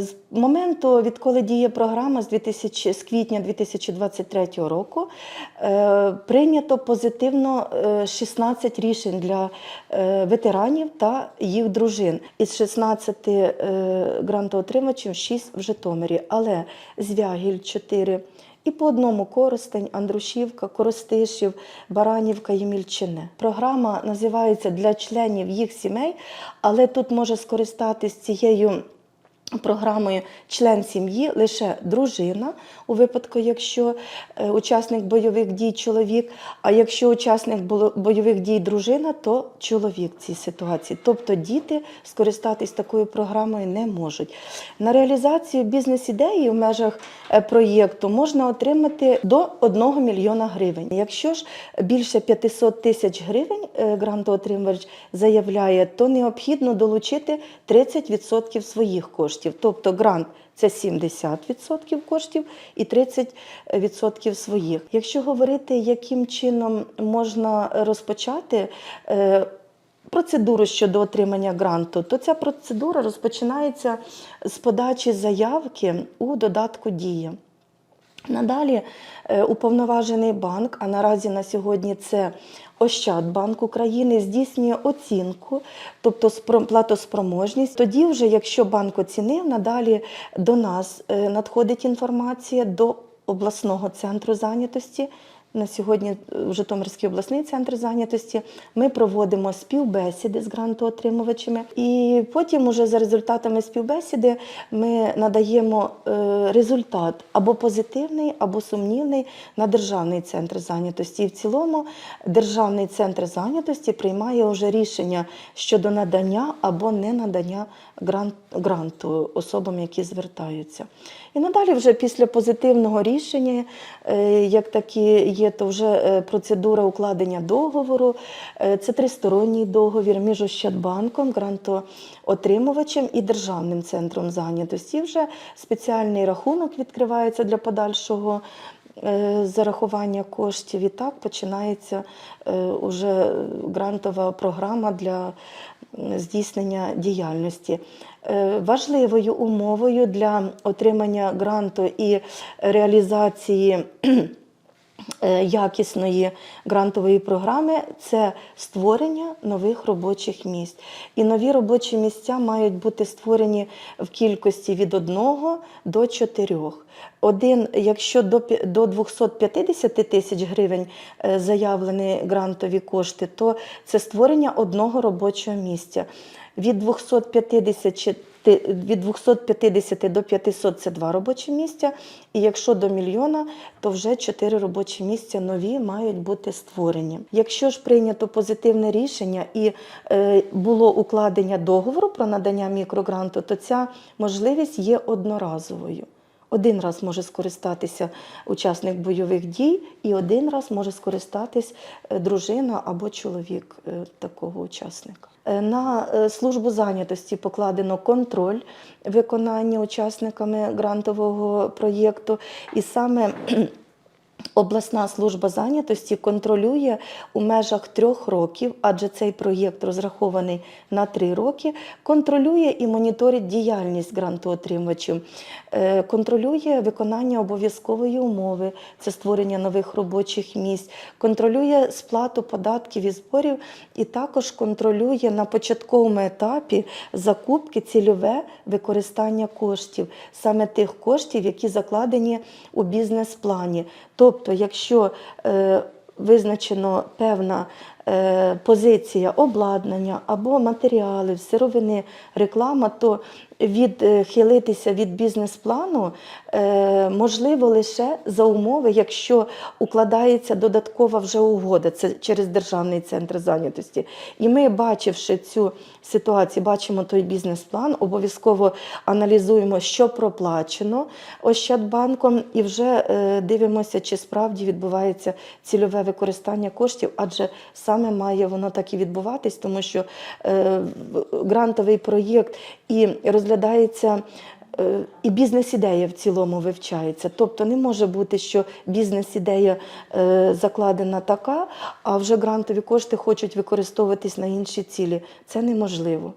Е, З моменту, відколи діє програма з, 2000, з квітня 2023 року, е, прийнято позитивно е, 16 рішень для е, ветеранів та їх дружин. Із 16 е, грантоотримачів 6 в Житомирі, але Звягіль 4. І по одному Коростень, Андрушівка, Коростишів, Баранівка, Ємільчине. Програма називається для членів їх сімей, але тут може скористатись цією програмою член сім'ї лише дружина, у випадку, якщо е, учасник бойових дій чоловік, а якщо учасник бойових дій дружина, то чоловік в цій ситуації. Тобто діти скористатись такою програмою не можуть. На реалізацію бізнес-ідеї в межах е, проєкту можна отримати до 1 мільйона гривень. Якщо ж більше 500 тисяч гривень е, грантоотримувач заявляє, то необхідно долучити 30% своїх коштів. Тобто грант це 70% коштів і 30% своїх. Якщо говорити, яким чином можна розпочати. е, Процедуру щодо отримання гранту, то ця процедура розпочинається з подачі заявки у додатку Дія. Надалі е, уповноважений банк, а наразі на сьогодні це Ощадбанк України, здійснює оцінку, тобто платоспроможність. Тоді, вже, якщо банк оцінив, надалі до нас е, надходить інформація до обласного центру зайнятості. На сьогодні в Житомирський обласний центр зайнятості ми проводимо співбесіди з грантоотримувачами, і потім, уже за результатами співбесіди, ми надаємо е, результат або позитивний, або сумнівний на державний центр зайнятості. І в цілому державний центр зайнятості приймає вже рішення щодо надання або не надання грант, гранту особам, які звертаються. І надалі, вже після позитивного рішення, е, як такі є, то вже е, процедура укладення договору. Е, Це тристоронній договір між Ощадбанком, грантоотримувачем і Державним центром зайнятості. Вже спеціальний рахунок відкривається для подальшого е, зарахування коштів. І так починається уже грантова програма для здійснення діяльності. Важливою умовою для отримання гранту і реалізації якісної грантової програми це створення нових робочих місць. І нові робочі місця мають бути створені в кількості від 1 до 4. Один, якщо до до 250 тисяч гривень е, заявлені грантові кошти, то це створення одного робочого місця. Від 250 чи ти- від 250 до 500 – це два робочі місця, і якщо до мільйона, то вже чотири робочі місця нові мають бути створені. Якщо ж прийнято позитивне рішення і е, було укладення договору про надання мікрогранту, то ця можливість є одноразовою. Один раз може скористатися учасник бойових дій, і один раз може скористатись е, дружина або чоловік е, такого учасника. Е, На службу зайнятості покладено контроль виконання учасниками грантового проєкту, і саме Обласна служба зайнятості контролює у межах трьох років, адже цей проєкт розрахований на три роки. Контролює і моніторить діяльність грантоотримувачів, Е, контролює виконання обов'язкової умови, це створення нових робочих місць, контролює сплату податків і зборів, і також контролює на початковому етапі закупки цільове використання коштів, саме тих коштів, які закладені у бізнес-плані. Тобто, якщо е, визначено певна позиція обладнання або матеріали, сировини, реклама, то відхилитися від бізнес-плану е, можливо лише за умови, якщо укладається додаткова вже угода, це через Державний центр зайнятості. І ми, бачивши цю ситуацію, бачимо той бізнес-план, обов'язково аналізуємо, що проплачено Ощадбанком, і вже е, дивимося, чи справді відбувається цільове використання коштів, адже саме має воно так і відбуватись, тому що е, грантовий проєкт і розглядається. е, І бізнес-ідея в цілому вивчається. Тобто не може бути, що бізнес-ідея е, закладена така, а вже грантові кошти хочуть використовуватись на інші цілі. Це неможливо.